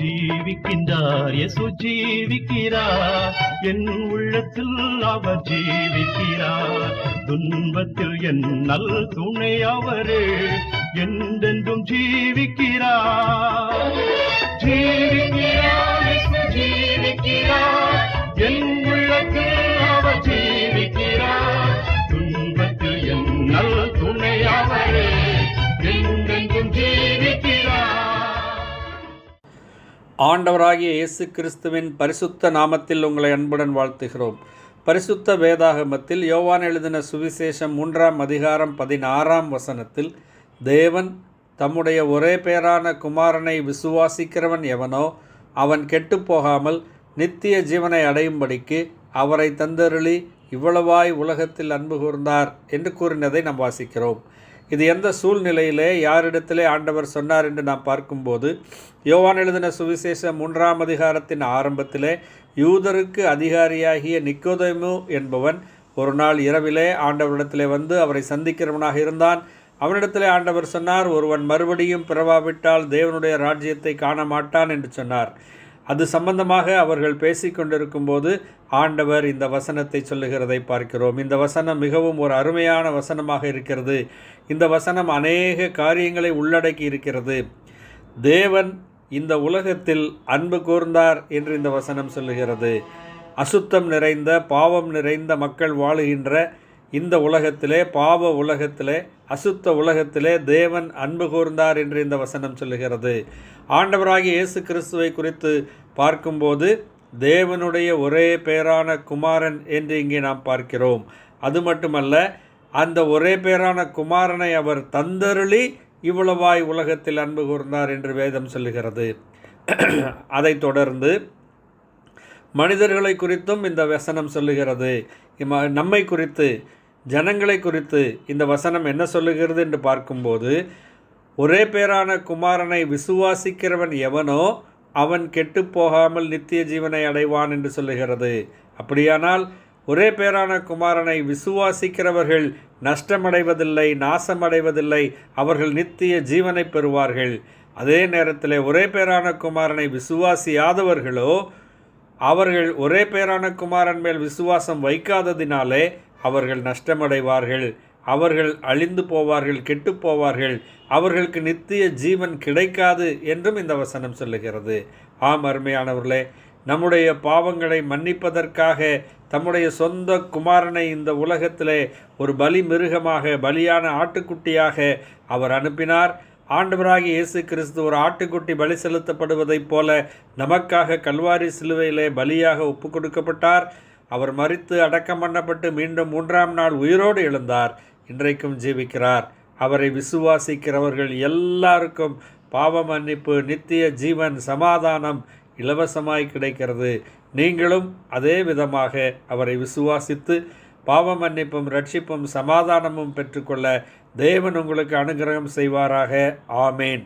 ஜீவிக்கின்றார். இயேசு ஜீவிக்கிறார். என் உள்ளத்தில் அவர் ஜீவிக்கிறார். துன்பத்தில் என் நல் துணை அவரே. என்றென்றும் ஜீவிக்கிறார் ஆண்டவராகிய இயேசு கிறிஸ்துவின் பரிசுத்த நாமத்தில் உங்களை அன்புடன் வாழ்த்துகிறோம். பரிசுத்த வேதாகமத்தில் யோவான் எழுதின சுவிசேஷம் மூன்றாம் அதிகாரம் பதினாறாம் வசனத்தில் தேவன் தம்முடைய ஒரே பேரான குமாரனை விசுவாசிக்கிறவன் எவனோ அவன் கெட்டுப்போகாமல் நித்திய ஜீவனை அடையும்படிக்கு அவரை தந்தருளி இவ்வளவாய் உலகத்தில் அன்பு கூர்ந்தார் என்று கூறினதை நாம் வாசிக்கிறோம். இது எந்த சூழ்நிலையிலே யாரிடத்திலே ஆண்டவர் சொன்னார் என்று நாம் பார்க்கும்போது யோவான் எழுதின சுவிசேஷம் மூன்றாம் அதிகாரத்தின் ஆரம்பத்திலே யூதருக்கு அதிகாரியாகிய நிக்கோதமு என்பவன் ஒரு நாள் இரவிலே ஆண்டவரிடத்திலே வந்து அவரை சந்திக்கிறவனாக இருந்தான். அவனிடத்திலே ஆண்டவர் சொன்னார் ஒருவன் மறுபடியும் பிறவாவிட்டால் தேவனுடைய ராஜ்யத்தை காண மாட்டான் என்று சொன்னார். அது சம்பந்தமாக அவர்கள் பேசிக்கொண்டிருக்கும்போது ஆண்டவர் இந்த வசனத்தை சொல்லுகிறதை பார்க்கிறோம். இந்த வசனம் மிகவும் ஒரு அருமையான வசனமாக இருக்கிறது. இந்த வசனம் அநேக காரியங்களை உள்ளடக்கி இருக்கிறது. தேவன் இந்த உலகத்தில் அன்பு கூர்ந்தார் என்று இந்த வசனம் சொல்லுகிறது. அசுத்தம் நிறைந்த பாவம் நிறைந்த மக்கள் வாழுகின்ற இந்த உலகத்திலே பாவ உலகத்திலே அசுத்த உலகத்திலே தேவன் அன்பு கூர்ந்தார் என்று இந்த வசனம் சொல்லுகிறது. ஆண்டவராகிய இயேசு கிறிஸ்துவை குறித்து பார்க்கும்போது தேவனுடைய ஒரே பேரான குமாரன் என்று இங்கே நாம் பார்க்கிறோம். அது மட்டுமல்ல அந்த ஒரே பேரான குமாரனை அவர் தந்தருளி இவ்வளவாய் உலகத்தில் அன்பு கூர்ந்தார் என்று வேதம் சொல்லுகிறது. அதைத் தொடர்ந்து மனிதர்களை குறித்தும் இந்த வசனம் சொல்லுகிறது. நம்மை குறித்து ஜனங்களை குறித்து இந்த வசனம் என்ன சொல்லுகிறது என்று பார்க்கும்போது ஒரே பேரான குமாரனை விசுவாசிக்கிறவன் எவனோ அவன் கெட்டுப் போகாமல் நித்திய ஜீவனை அடைவான் என்று சொல்லுகிறது. அப்படியானால் ஒரே பேரான குமாரனை விசுவாசிக்கிறவர்கள் நஷ்டமடைவதில்லை நாசமடைவதில்லை அவர்கள் நித்திய ஜீவனை பெறுவார்கள். அதே நேரத்தில் ஒரே பேரான குமாரனை விசுவாசியாதவர்களோ அவர்கள் ஒரே பேரான குமாரன் மேல் விசுவாசம் வைக்காததினாலே அவர்கள் நஷ்டமடைவார்கள். அவர்கள் அழிந்து போவார்கள் கெட்டு போவார்கள். அவர்களுக்கு நித்திய ஜீவன் கிடைக்காது என்றும் இந்த வசனம் சொல்லுகிறது. ஆம் அருமையானவர்களே நம்முடைய பாவங்களை மன்னிப்பதற்காக தம்முடைய சொந்த குமாரனை இந்த உலகத்திலே ஒரு பலி மிருகமாக பலியான ஆட்டுக்குட்டியாக அவர் அனுப்பினார். ஆண்டவராகி இயேசு கிறிஸ்து ஒரு ஆட்டுக்குட்டி பலி செலுத்தப்படுவதைப் போல நமக்காக கல்வாரி சிலுவையிலே பலியாக ஒப்பு கொடுக்கப்பட்டார். அவர் மறித்து அடக்கம் பண்ணப்பட்டு மீண்டும் மூன்றாம் நாள் உயிரோடு எழுந்தார். இன்றைக்கும் ஜீவிக்கிறார். அவரை விசுவாசிக்கிறவர்கள் எல்லாருக்கும் பாவ மன்னிப்பு நித்திய ஜீவன் சமாதானம் இலவசமாய் கிடைக்கிறது. நீங்களும் அதே விதமாக அவரை விசுவாசித்து பாவ மன்னிப்பும் ரட்சிப்பும் சமாதானமும் பெற்றுக்கொள்ள தேவன் உங்களுக்கு அனுகிரகம் செய்வாராக. ஆமேன்.